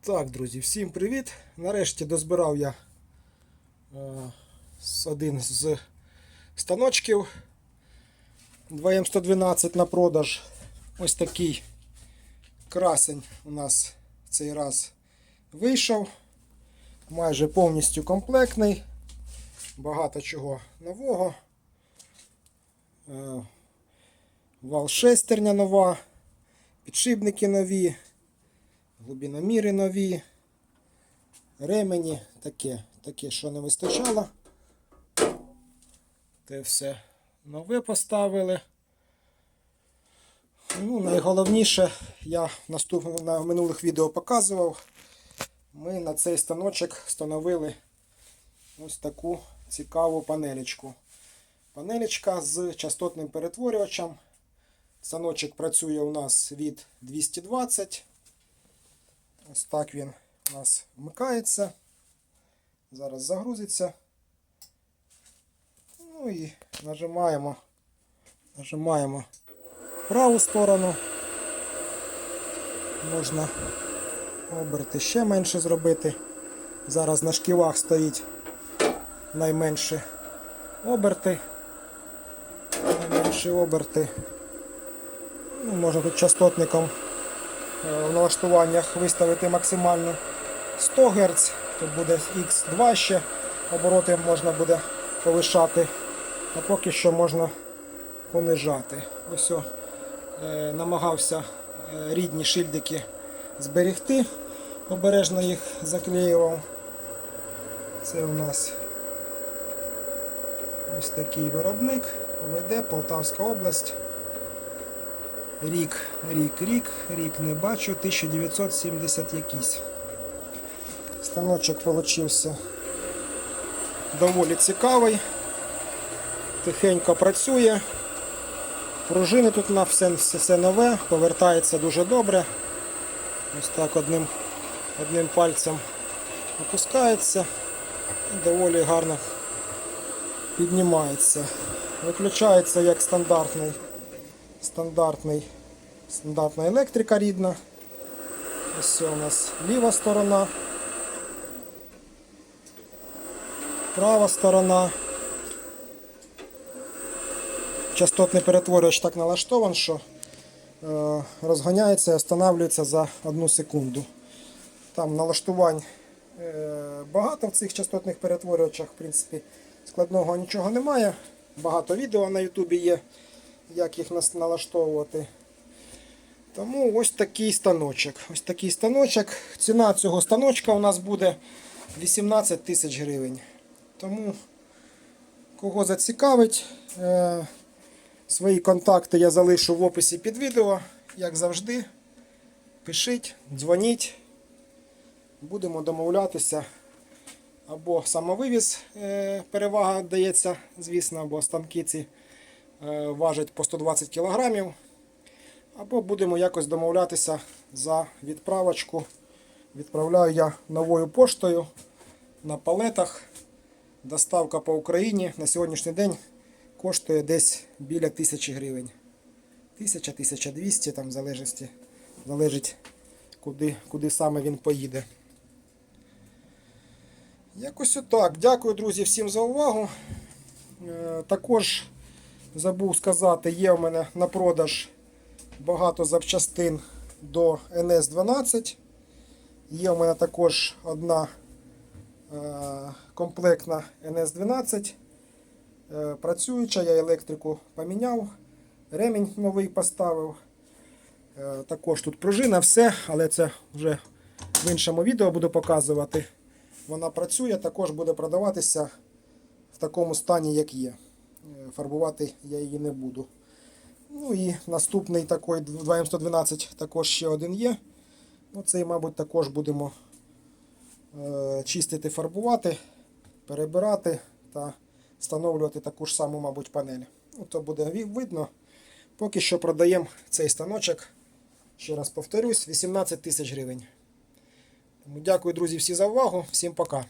Так, друзі, всім привіт! Нарешті дозбирав я е, один з станочків 2М112 на продаж. Ось такий красень у нас цей раз вийшов. Майже повністю комплектний. Багато чого нового. Е, вал шестерня нова, підшипники нові глибиноміри нові, ремені, таке, таке, що не вистачало. Те все нове поставили. Ну, найголовніше, я наступ... на минулих відео показував. Ми на цей станочок встановили ось таку цікаву панелечку. Панелечка з частотним перетворювачем. Станочок працює у нас від 220. Ось так він у нас вмикається. Зараз загрузиться. Ну і нажимаємо, нажимаємо праву сторону. Можна оберти ще менше зробити. Зараз на шківах стоїть найменше оберти. Найменші оберти. Ну, можна тут частотником в налаштуваннях виставити максимально 100 Гц, тут буде X2 ще, обороти можна буде повишати, а поки що можна понижати. Ось о, е, намагався е, рідні шильдики зберегти, обережно їх заклеював. Це у нас ось такий виробник, ОВД, Полтавська область. Рік, рік, рік, рік не бачу, 1970 якийсь. Станочок получився доволі цікавий. Тихенько працює. Пружини тут на все, все, нове, повертається дуже добре. Ось так одним, одним пальцем опускається і доволі гарно піднімається. Виключається як стандартний стандартний, стандартна електрика рідна. Ось у нас ліва сторона, права сторона. Частотний перетворювач так налаштований, що е, розганяється і встановлюється за одну секунду. Там налаштувань е, багато в цих частотних перетворювачах, в принципі, складного нічого немає. Багато відео на Ютубі є як їх налаштовувати. Тому ось такий станочок. Ось такий станочок. Ціна цього станочка у нас буде 18 тисяч гривень. Тому, кого зацікавить, е, свої контакти я залишу в описі під відео. Як завжди, пишіть, дзвоніть. Будемо домовлятися. Або самовивіз е, перевага дається, звісно, або станки ці е, важать по 120 кг. Або будемо якось домовлятися за відправочку. Відправляю я новою поштою на палетах. Доставка по Україні на сьогоднішній день коштує десь біля 1000 гривень. 1000-1200 там в залежності, залежить куди, куди саме він поїде. Якось отак. Дякую, друзі, всім за увагу. Е, Також забув сказати, є в мене на продаж багато запчастин до NS12. Є в мене також одна е, комплектна NS12. Е, Працююча, я електрику поміняв, ремінь новий поставив. Е, Також тут пружина, все, але це вже в іншому відео буду показувати. Вона працює, також буде продаватися в такому стані, як є. Фарбувати я її не буду. Ну і наступний такий 2М112 також ще один є. Ну, цей, мабуть, також будемо е, чистити, фарбувати, перебирати та встановлювати таку ж саму, мабуть, панель. Ну, то буде видно. Поки що продаємо цей станочок. Ще раз повторюсь, 18 тисяч гривень. Дякую, друзі, всі за увагу. Всім пока.